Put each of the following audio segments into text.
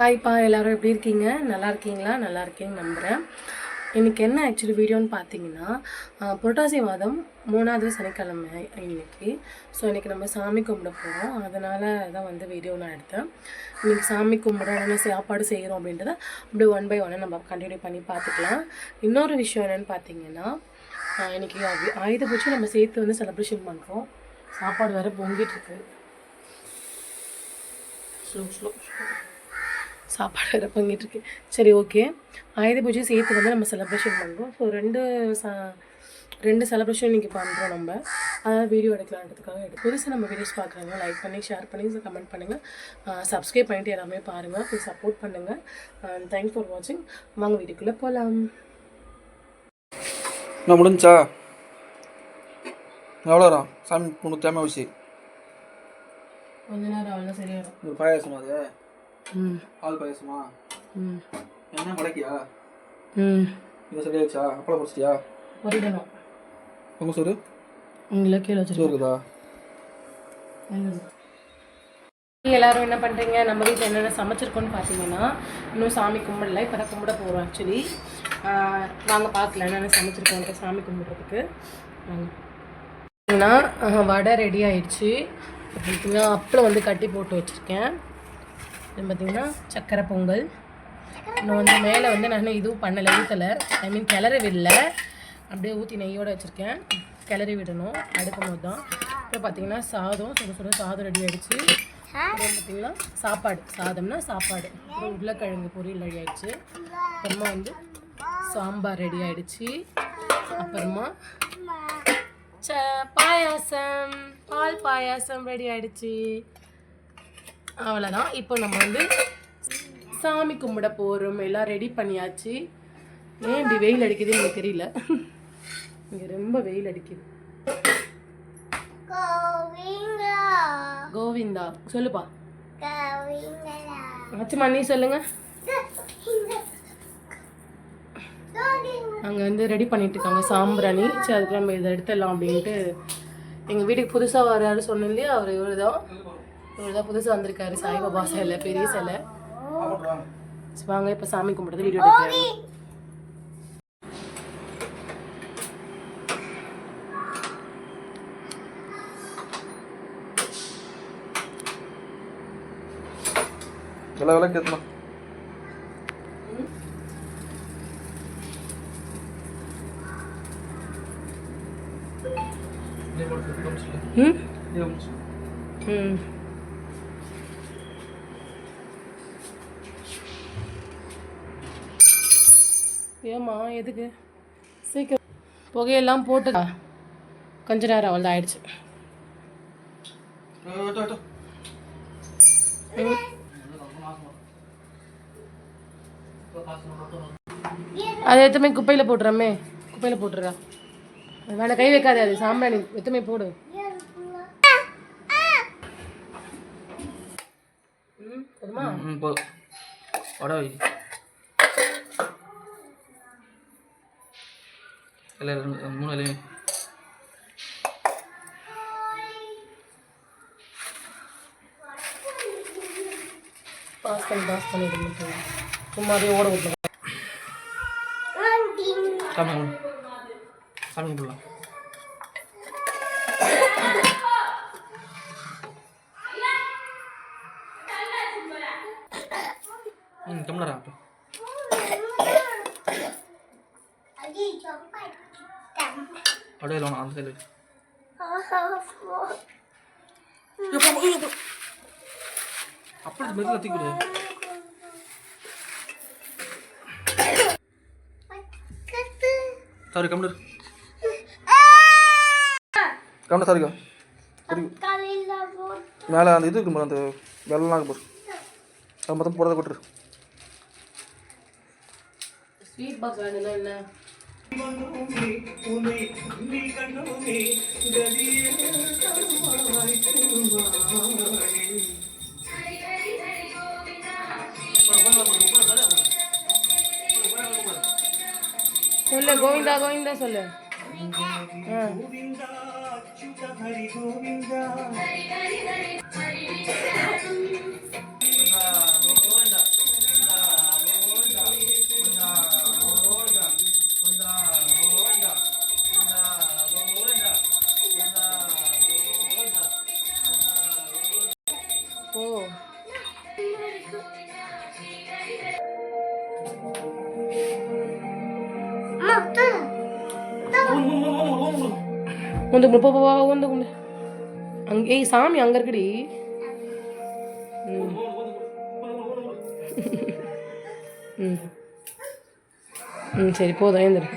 ஹாய்ப்பா எல்லோரும் எப்படி இருக்கீங்க? நல்லா இருக்கீங்களா? நல்லா இருக்கீங்கன்னு நம்புகிறேன் இன்றைக்கி என்ன ஆக்சுவலி வீடியோன்னு பார்த்தீங்கன்னா புரட்டாசி மாதம் மூணாவது சனிக்கிழமை இன்னைக்கு. ஸோ இன்றைக்கி நம்ம சாமி கும்பிட போகிறோம் அதனால் தான் வந்து வீடியோ நான் எடுத்தேன். இன்றைக்கி சாமி கும்பிட என்ன சாப்பாடு செய்கிறோம் அப்படின்றத அப்படியே ஒன் பை ஒன்னாக நம்ம கண்டினியூ பண்ணி பார்த்துக்கலாம் இன்னொரு விஷயம் என்னென்னு பார்த்தீங்கன்னா இன்றைக்கி இன்னைக்கு ஆயுத பூச்சி நம்ம சேர்த்து வந்து செலிப்ரேஷன் பண்ணுறோம் சாப்பாடு வேறு பொங்கிட்டு இருக்கு. ஸ்லோ ஸ்லோ சாப்பாடு வேறு பொங்கிட்டு இருக்கு சரி ஓகே ஆயுத பூஜை சேர்த்து வந்து நம்ம செலிப்ரேஷன் பண்ணுறோம். ஸோ ரெண்டு ச ரெண்டு செலிப்ரேஷன் இன்றைக்கி பண்ணுறோம் நம்ம. அதாவது வீடியோ எடுக்கலான்றதுக்காக எடுத்து புதுசாக நம்ம வீடியோஸ் பார்க்குறாங்க லைக் பண்ணி ஷேர் பண்ணி கமெண்ட் பண்ணுங்கள் சப்ஸ்கிரைப் பண்ணிட்டு எல்லாமே பாருங்கள் போய் சப்போர்ட் பண்ணுங்கள் தேங்க்ஸ் ஃபார் வாட்சிங் வாங்க வீடியோக்குள்ளே போகலாம் என்ன முடிஞ்சா? எவ்வளோ சாமி பொண்ணு தேமை வச்சு கொஞ்ச நேரம் அவ்வளோ சரியாயிடும் பாயாசமா அது? பால் பாயாசமா? ம். என்ன மடக்கியா ம். இதை சரியாச்சா அப்பளம் பிடிச்சிட்டியா பொரிக்கணும். உங்கள் சோறு? உங்களை கீழே வச்சுருக்கோம் இருக்குதா? எல்லாரும் என்ன பண்ணுறீங்க நம்ம வீட்டில் என்னென்ன சமைச்சிருக்கோன்னு பார்த்தீங்கன்னா இன்னும் சாமி கும்பிடல. இப்போ தான் கும்பிட போகிறோம் ஆக்சுவலி வாங்க பார்க்கல என்னென்ன சமைச்சிருக்கோம் சாமி கும்பிட்றதுக்கு. பார்த்தீங்கன்னா வடை ரெடி ஆயிடுச்சு. பார்த்தீங்கன்னா அப்பளம் வந்து கட்டி போட்டு வச்சுருக்கேன். இது பார்த்திங்கன்னா சக்கரை பொங்கல். இன்னும் வந்து மேலே வந்து நான் இதுவும் பண்ணலை ஊற்றலை ஐ மீன் கிளறி விடல. அப்படியே ஊற்றி நெய்யோடு வச்சுருக்கேன். கிளறி விடணும். அடுக்கும் போது தான் அப்புறம் பார்த்திங்கன்னா சாதம் சுட சுட சாதம் ரெடி ஆகிடுச்சு அப்புறம் பார்த்திங்கன்னா சாப்பாடு. சாதம்னா சாப்பாடு. அப்புறம் உருளைக்கிழங்கு பொரியல் ரெடி ஆகிடுச்சு அப்புறமா வந்து சாம்பார் ரெடி ஆகிடுச்சு அப்புறமா ச பாயாசம். பால் பாயாசம் ரெடி ஆகிடுச்சு அவ்வளோதான் இப்போ நம்ம வந்து சாமி கும்பிட போகிறோம் எல்லாம் ரெடி பண்ணியாச்சு. ஏன் இப்படி வெயில் அடிக்குதுன்னு எனக்கு தெரியல. இங்கே ரொம்ப வெயில் அடிக்குது. கோவிந்தா. சொல்லுப்பா. அச்சுமா நீ சொல்லுங்க. அங்கே வந்து ரெடி பண்ணிட்டு இருக்காங்க சாம்பிராணி. சரி அதுக்கு நம்ம இதை எடுத்துடலாம் அப்படின்ட்டு எங்கள் வீட்டுக்கு புதுசாக வராரு சொன்னேன் இல்லையா? அவர் இவர் தான் இவர் தான் புதுசாக வந்திருக்காரு. சாய்பாபா சிலை பெரிய சிலை. வாங்க இப்போ சாமி கும்பிட்றது வீடியோ எடுக்கிறாங்க எல்லா விலை கேட்கலாம் ம் ம் ஏம்மா எதுக்கு? சீக்கிரம் புகையெல்லாம் போட்டு கொஞ்ச நேரம் அவ்வளோ ஆயிடுச்சு. அது எத்தமே குப்பையில் போட்டுறமே. குப்பையில் போட்டுறா. வேணா கை வைக்காதே அது சாம்பிராணி. எத்தமே போடு. ம் போதுமா? பாஸ் பண்ணி பாஸ் பண்ணிடு மட்டும் சும்மாவே ஓட விட்டுருங்க சாமி கும்பிடு சாமி கும்பிடலாம் ம் டம்ளரா அப்போ அப்படியே இல்லை அந்த சைடு அப்படி மெதுவாக தூக்கிடு சாரி கம்ளர் கம்ளர் சாரிக்கா மேலே அந்த இது இருக்கும் அந்த வெள்ளம்லாம் இருக்கும் பாரு. அது மொத்தம் போடுறத கொட்டுரு ஸ்வீட் பாக்ஸ் வேணும்னா என்ன சொல்லு கோவிந்தா கோவிந்தா சொல்லு ஆ உந்து குண்டு போ போ போ, உந்து குண்டு அங்கே ஏய் சாமி அங்க இருக்குடி ம். ம் ம் சரி போதும் ஏந்திரு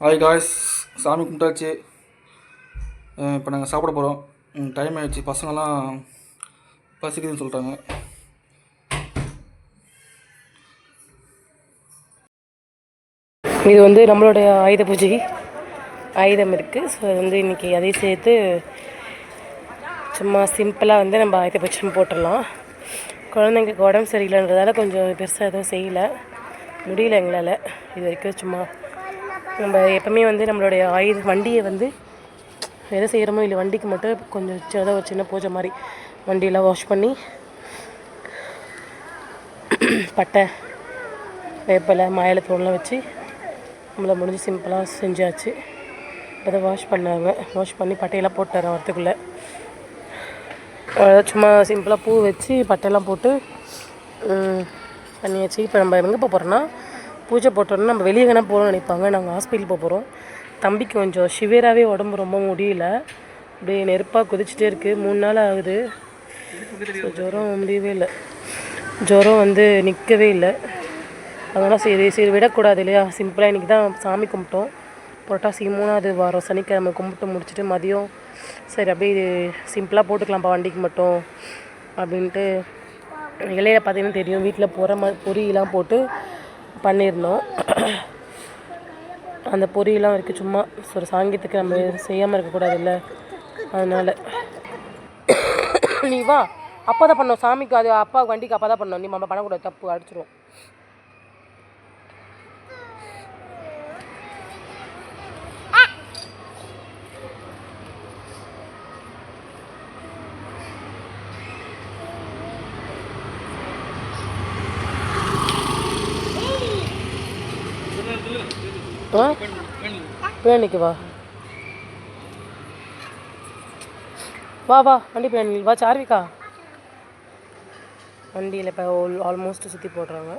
ஹாய் காய்ஸ் சாமி கும்பிட்டாச்சு இப்போ நாங்கள் சாப்பிட போகிறோம் டைம் ஆயிடுச்சு பசங்கள்லாம் பசிக்குதுன்னு சொல்லிட்டாங்க. இது வந்து நம்மளுடைய ஆயுத பூஜை. ஆயுதம் இருக்குது ஸோ வந்து இன்றைக்கி அதையும் சேர்த்து சும்மா சிம்பிளாக வந்து நம்ம ஆயுத பூஜை போட்டுடலாம். குழந்தைங்களுக்கு உடம்பு சரியில்லைன்றதால கொஞ்சம் பெருசாக எதுவும் செய்யலை. முடியல எங்களால். இது வரைக்கும் சும்மா நம்ம எப்பவுமே வந்து நம்மளுடைய ஆயுத வண்டியை வந்து எதை செய்கிறோமோ இல்லை வண்டிக்கு மட்டும் கொஞ்சம் சின்னதாக ஒரு சின்ன பூஜை மாதிரி வண்டியெல்லாம் வாஷ் பண்ணி பட்டை வேப்பிலை மாயலத்தூள்லாம் வச்சு நம்மளை முடிஞ்சு சிம்பிளாக செஞ்சாச்சு. அதை வாஷ் பண்ணாங்க. வாஷ் பண்ணி பட்டையெல்லாம் போட்டுறேன் வரத்துக்குள்ளே. சும்மா சிம்பிளாக பூ வச்சு பட்டையெல்லாம் போட்டு பண்ணியாச்சு இப்போ நம்ம எங்கே போக போகிறோன்னா பூஜை போட்டோன்னா நம்ம வெளியே வேணால் போகணும்னு நினைப்பாங்க. நாங்கள் ஹாஸ்பிட்டல் போக போகிறோம் தம்பிக்கு கொஞ்சம் சிவியராகவே உடம்பு ரொம்ப முடியல. அப்படியே நெருப்பாக குதிச்சுட்டே இருக்குது மூணு நாள் ஆகுது. ஜுரம் முடியவே இல்லை. ஜுரம் வந்து நிற்கவே இல்லை. அதனால் சரி சரி விடக்கூடாது இல்லையா? சிம்பிளாக இன்றைக்கி தான் சாமி கும்பிட்டோம். புரட்டாசி மூணாவது வாரம் சனிக்கிழமை கும்பிட்டு முடிச்சுட்டு மதியம் சரி அப்படியே இது சிம்பிளாக போட்டுக்கலாம்ப்பா வண்டிக்கு மட்டும் அப்படின்ட்டு. இலையில பார்த்தீங்கன்னா தெரியும் வீட்டில் பொற ம பொரியெல்லாம் போட்டு பண்ணியிருந்தோம். அந்த பொரியெல்லாம் இருக்குது சும்மா ஒரு சாங்கியத்துக்கு நம்ம செய்யாமல் இருக்கக்கூடாதுல்ல. அதனால். நீ வா அப்போ தான் பண்ணோம் சாமிக்கு அது அப்பா வண்டிக்கு அப்போ தான் பண்ணோம். நீ நம்ம பண்ணக்கூடாது தப்பு அடிச்சிடும் ஆ பிள்ளைக்கு வா. வா வா வண்டி பிரியாணி வா. சார்விக்கா வண்டியில் இப்போ ஆல்மோஸ்ட் சுற்றி போடுறாங்க.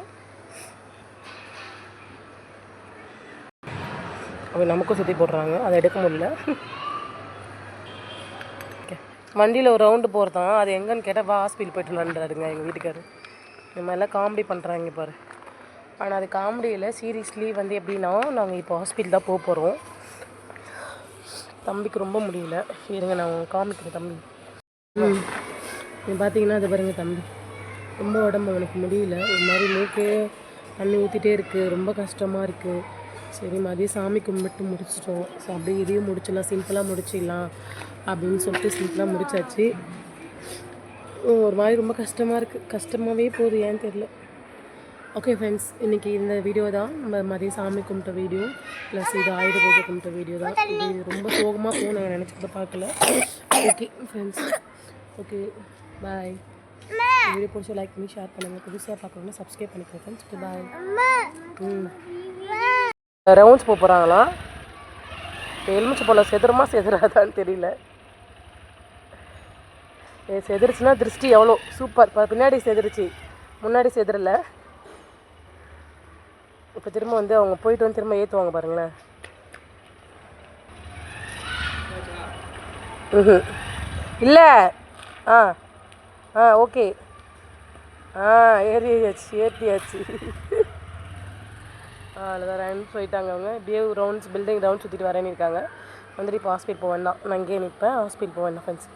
அப்போ நமக்கும் சுற்றி போடுறாங்க. அதை எடுக்க முடியல. ஓகே. வண்டியில் ஒரு ரவுண்டு போகிறதான் அது எங்கேன்னு கேட்டால் வா ஹாஸ்பிட்டல் போயிட்டு விளாண்டுறாருங்க எங்கள் வீட்டுக்காரர் இந்த மாதிரிலாம் காமெடி பண்ணுறாங்க பாரு. ஆனால் அது காமெடியில் சீரியஸ்லி வந்து எப்படின்னா நாங்கள் இப்போ ஹாஸ்பிட்டல் தான் போக போகிறோம் தம்பிக்கு ரொம்ப முடியல. இருங்க நான் காமிக்கிறேன் தம்பி. ம். நீ பார்த்தீங்கன்னா அது பாருங்க தம்பி. ரொம்ப உடம்பு அவனுக்கு முடியல. ஒரு மாதிரி மூக்கே தண்ணி ஊற்றிட்டே இருக்குது ரொம்ப கஷ்டமாக இருக்குது சரி மதியம் சாமி கும்பிட்டு முடிச்சிட்டோம். ஸோ அப்படியே இதையும் முடிச்சிடலாம். சிம்பிளாக முடிச்சிடலாம் அப்படின்னு சொல்லிட்டு சிம்பிளாக முடிச்சாச்சு. ஒரு மாதிரி ரொம்ப கஷ்டமாக இருக்குது கஷ்டமாகவே போகுது ஏன்னு தெரில ஓகே ஃப்ரெண்ட்ஸ் இன்றைக்கி இந்த வீடியோ தான். நம்ம மதியம் சாமி கும்பிட்ட வீடியோ ப்ளஸ் இது ஆயுத பூஜை கும்பிட்ட வீடியோ தான். இது ரொம்ப சோகமாக போகும் நாங்கள் நினச்சி கூட பார்க்கல okay friends okay bye video பிடிச்சி லைக் பண்ணி ஷேர் பண்ணுங்கள் புதுசாக பார்க்கணுன்னா சப்ஸ்கிரைப் பண்ணிக்கோங்க ஃப்ரெண்ட்ஸ் பாய் ம். ரவுண்ட்ஸ் போக போகிறாங்களா எலுமிச்சை போல செதுரமா செதுறாதான்னு தெரியல. ஏ செதுருச்சுன்னா திருஷ்டி எவ்வளோ? சூப்பர். இப்போ பின்னாடி செதுருச்சு முன்னாடி செதுறல. இப்போ திரும்ப வந்து அவங்க போயிட்டு வந்து திரும்ப ஏற்றுவாங்க பாருங்களேன். ம் இல்லை. ஆ. ஆ ஓகே. ஆ ஏறியாச்சு ஏற்றியாச்சு அவ்வளோதான் ரவுண்ட்ஸ் போயிட்டாங்க அவங்க. இப்படியே ரவுண்ட்ஸ் பில்டிங் ரவுண்ட் சுற்றிட்டு வரேன்னு இருக்காங்க. வந்துட்டு இப்போ ஹாஸ்பிட்டல் போவேன் தான் நான் இங்கேயே நிற்பேன் ஹாஸ்பிட்டல் போவேன் ஃப்ரெண்ட்ஸ்